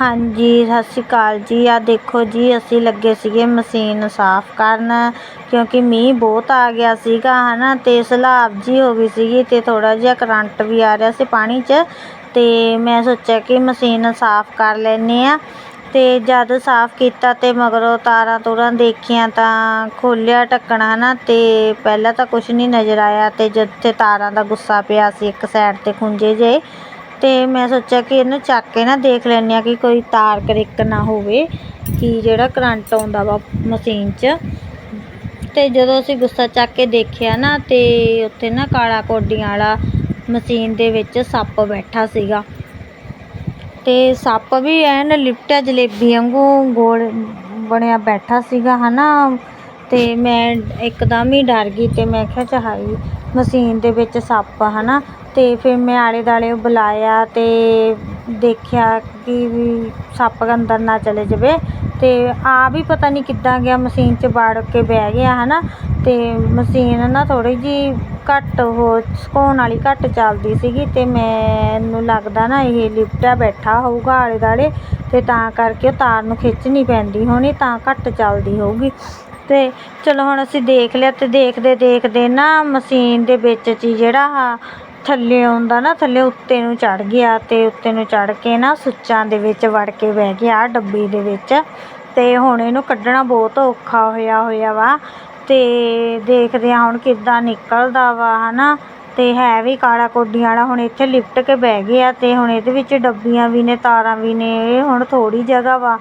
ਹਾਂਜੀ, ਸਤਿ ਸ਼੍ਰੀ ਅਕਾਲ ਜੀ। ਆਹ ਦੇਖੋ ਜੀ, ਅਸੀਂ ਲੱਗੇ ਸੀਗੇ ਮਸ਼ੀਨ ਸਾਫ਼ ਕਰਨ ਕਿਉਂਕਿ ਮੀਂਹ ਬਹੁਤ ਆ ਗਿਆ ਸੀਗਾ ਹੈ ਨਾ ਅਤੇ ਸਲਾਬ ਜੀ ਹੋ ਗਈ ਸੀਗੀ ਅਤੇ ਥੋੜ੍ਹਾ ਜਿਹਾ ਕਰੰਟ ਵੀ ਆ ਰਿਹਾ ਸੀ ਪਾਣੀ 'ਚ ਅਤੇ ਮੈਂ ਸੋਚਿਆ ਕਿ ਮਸ਼ੀਨ ਸਾਫ਼ ਕਰ ਲੈਂਦੇ ਹਾਂ। ਅਤੇ ਜਦ ਸਾਫ਼ ਕੀਤਾ ਅਤੇ ਮਗਰੋਂ ਤਾਰਾਂ ਤੂਰਾਂ ਦੇਖੀਆਂ ਤਾਂ ਖੋਲ੍ਹਿਆ ਢੱਕਣਾ ਨਾ ਅਤੇ ਪਹਿਲਾਂ ਤਾਂ ਕੁਛ ਨਹੀਂ ਨਜ਼ਰ ਆਇਆ ਤੇ ਜਿੱਥੇ ਤਾਰਾਂ ਦਾ ਗੁੱਸਾ ਪਿਆ ਸੀ ਇੱਕ ਸਾਈਡ ਤੇ ਖੁੰਝੇ ਜਿਹੇ। ਅਤੇ ਮੈਂ ਸੋਚਿਆ ਕਿ ਇਹਨੂੰ ਚੱਕ ਕੇ ਨਾ ਦੇਖ ਲੈਂਦੇ ਹਾਂ ਕਿ ਕੋਈ ਤਾਰ ਕਰੈਕ ਨਾ ਹੋਵੇ, ਕਿ ਜਿਹੜਾ ਕਰੰਟ ਆਉਂਦਾ ਵਾ ਮਸ਼ੀਨ 'ਚ। ਅਤੇ ਜਦੋਂ ਅਸੀਂ ਗੁੱਸਾ ਚੱਕ ਕੇ ਦੇਖਿਆ ਨਾ, ਤੇ ਉੱਥੇ ਨਾ ਕਾਲਾ ਕੋਡੀਆਂ ਵਾਲਾ ਮਸ਼ੀਨ ਦੇ ਵਿੱਚ ਸੱਪ ਬੈਠਾ ਸੀਗਾ। ਅਤੇ ਸੱਪ ਵੀ ਐਨ ਲਿਪਟਿਆ ਜਲੇਬੀ ਵਾਂਗੂ ਗੋਲ ਬਣਿਆ ਬੈਠਾ ਸੀਗਾ ਹੈ ਨਾ ਤੇ ਮੈਂ ਇੱਕਦਮ ਹੀ ਡਰ ਗਈ ਤੇ ਮੈਂ ਕਿਹਾ ਚਹਾਈ ਮਸ਼ੀਨ ਦੇ ਵਿੱਚ ਸੱਪ ਹਨਾ? ਤੇ ਫਿਰ ਮੈਂ ਆਲੇ ਦੁਆਲੇ ਬੁਲਾਇਆ ਤੇ ਦੇਖਿਆ ਕਿ ਵੀ ਸੱਪ ਅੰਦਰ ਨਾ ਚਲੇ ਜਾਵੇ ਤੇ ਆ ਵੀ ਪਤਾ ਨਹੀਂ ਕਿੱਦਾਂ ਗਿਆ, ਮਸ਼ੀਨ 'ਚ ਵੜ ਕੇ ਬਹਿ ਗਿਆ, ਹਨਾ? ਤੇ ਮਸ਼ੀਨ ਨਾ ਥੋੜ੍ਹੀ ਜਿਹੀ ਘੱਟ ਉਹ ਸੁਕਾਉਣ ਵਾਲੀ ਘੱਟ ਚੱਲਦੀ ਸੀਗੀ ਤੇ ਮੈਨੂੰ ਲੱਗਦਾ ਨਾ ਇਹ ਲਿਪਟਿਆ ਬੈਠਾ ਹੋਊਗਾ ਆਲੇ ਦੁਆਲੇ ਤੇ ਤਾਂ ਕਰਕੇ ਉਹ ਤਾਰ ਨੂੰ ਖਿੱਚਣੀ ਪੈਂਦੀ ਹੋਣੀ, ਤਾਂ ਘੱਟ ਚੱਲਦੀ ਹੋਊਗੀ। ਤੇ ਚਲੋ ਹੁਣ ਅਸੀਂ ਦੇਖ ਲਿਆ ਅਤੇ ਦੇਖਦੇ ਦੇਖਦੇ ਨਾ ਮਸ਼ੀਨ ਦੇ ਵਿੱਚ 'ਚ ਜਿਹੜਾ ਆਹ ਥੱਲੇ ਆਉਂਦਾ ਨਾ, ਥੱਲੇ ਉੱਤੇ ਨੂੰ ਚੜ੍ਹ ਗਿਆ ਅਤੇ ਉੱਤੇ ਨੂੰ ਚੜ੍ਹ ਕੇ ਨਾ ਸੁੱਚਾਂ ਦੇ ਵਿੱਚ ਵੜ ਕੇ ਬਹਿ ਗਿਆ ਡੱਬੀ ਦੇ ਵਿੱਚ ਅਤੇ ਹੁਣ ਇਹਨੂੰ ਕੱਢਣਾ ਬਹੁਤ ਔਖਾ ਹੋਇਆ ਹੋਇਆ ਵਾ ਅਤੇ ਦੇਖਦੇ ਹਾਂ ਹੁਣ ਕਿੱਦਾਂ ਨਿਕਲਦਾ ਵਾ ਹੈ ਨਾ ਅਤੇ ਹੈ ਵੀ ਕਾਲਾ ਕੋਡੀਆਂ ਵਾਲਾ, ਹੁਣ ਇੱਥੇ ਲਿਪਟ ਕੇ ਬਹਿ ਗਿਆ ਅਤੇ ਹੁਣ ਇਹਦੇ ਵਿੱਚ ਡੱਬੀਆਂ ਵੀ ਨੇ, ਤਾਰਾਂ ਵੀ ਨੇ, ਇਹ ਹੁਣ ਥੋੜ੍ਹੀ ਜਗ੍ਹਾ ਵਾ।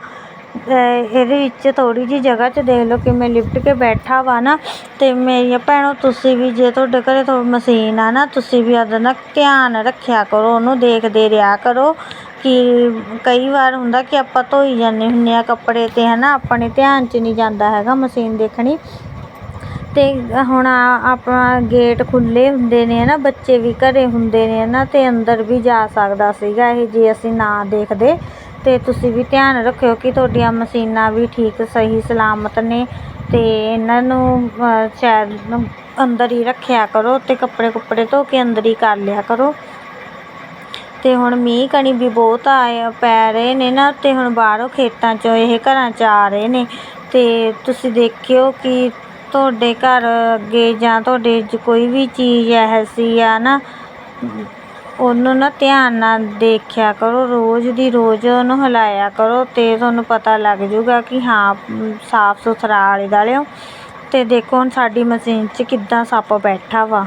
ਇਹਦੇ ਵਿੱਚ ਥੋੜ੍ਹੀ ਜਿਹੀ ਜਗ੍ਹਾ 'ਚ ਦੇਖ ਲਓ ਕਿਵੇਂ ਲਿਪਟ ਕੇ ਬੈਠਾ ਵਾ ਨਾ। ਅਤੇ ਮੇਰੀਆਂ ਭੈਣੋ, ਤੁਸੀਂ ਵੀ ਜੇ ਤੁਹਾਡੇ ਘਰੇ ਤੋਂ ਮਸ਼ੀਨ ਆ ਨਾ, ਤੁਸੀਂ ਵੀ ਆਪਦਾ ਨਾ ਧਿਆਨ ਰੱਖਿਆ ਕਰੋ, ਉਹਨੂੰ ਦੇਖਦੇ ਰਿਹਾ ਕਰੋ। ਕਿ ਕਈ ਵਾਰ ਹੁੰਦਾ ਕਿ ਆਪਾਂ ਧੋਈ ਜਾਂਦੇ ਹੁੰਦੇ ਹਾਂ ਕੱਪੜੇ ਤਾਂ ਹੈ ਨਾ ਆਪਣੇ ਧਿਆਨ 'ਚ ਨਹੀਂ ਜਾਂਦਾ ਹੈਗਾ ਮਸ਼ੀਨ ਦੇਖਣੀ। ਅਤੇ ਹੁਣ ਆਪਣਾ ਗੇਟ ਖੁੱਲ੍ਹੇ ਹੁੰਦੇ ਨੇ ਹੈ ਨਾ ਬੱਚੇ ਵੀ ਘਰ ਹੁੰਦੇ ਨੇ ਹੈ ਨਾ ਅਤੇ ਅੰਦਰ ਵੀ ਜਾ ਸਕਦਾ ਸੀਗਾ ਇਹ ਜੇ ਅਸੀਂ ਨਾ ਦੇਖਦੇ। ਤੇ ਤੁਸੀਂ ਵੀ ਧਿਆਨ ਰੱਖਿਓ ਕਿ ਤੁਹਾਡੀਆਂ ਮਸ਼ੀਨਾਂ ਵੀ ਠੀਕ, ਸਹੀ, ਸਲਾਮਤ ਨੇ ਤੇ ਇਹਨਾਂ ਨੂੰ ਸ਼ਾਇਦ ਅੰਦਰ ਹੀ ਰੱਖਿਆ ਕਰੋ ਤੇ ਕੱਪੜੇ ਕੁੱਪੜੇ ਧੋ ਕੇ ਅੰਦਰ ਹੀ ਕਰ ਲਿਆ ਕਰੋ। ਤੇ ਹੁਣ ਮੀਂਹ ਕਣੀ ਵੀ ਬਹੁਤ ਆਏ, ਪੈ ਰਹੇ ਨੇ ਨਾ ਤੇ ਹੁਣ ਬਾਹਰੋਂ ਖੇਤਾਂ 'ਚੋਂ ਇਹ ਘਰਾਂ 'ਚ ਆ ਰਹੇ ਨੇ ਤੇ ਤੁਸੀਂ ਦੇਖਿਓ ਕਿ ਤੁਹਾਡੇ ਘਰ ਅੱਗੇ ਜਾਂ ਤੁਹਾਡੇ ਕੋਈ ਵੀ ਚੀਜ਼ ਇਹੋ ਜਿਹੀ ਆ ਨਾ ਉਹਨੂੰ ਨਾ ਧਿਆਨ ਨਾਲ ਦੇਖਿਆ ਕਰੋ, ਰੋਜ਼ ਦੀ ਰੋਜ਼ ਉਹਨੂੰ ਹਿਲਾਇਆ ਕਰੋ ਅਤੇ ਤੁਹਾਨੂੰ ਪਤਾ ਲੱਗ ਜੂਗਾ ਕਿ ਹਾਂ, ਸਾਫ਼ ਸੁਥਰਾ ਆਲੇ ਦੁਆਲਿਓ ਅਤੇ ਦੇਖੋ ਹੁਣ ਸਾਡੀ ਮਸ਼ੀਨ 'ਚ ਕਿੱਦਾਂ ਸੱਪ ਬੈਠਾ ਵਾ।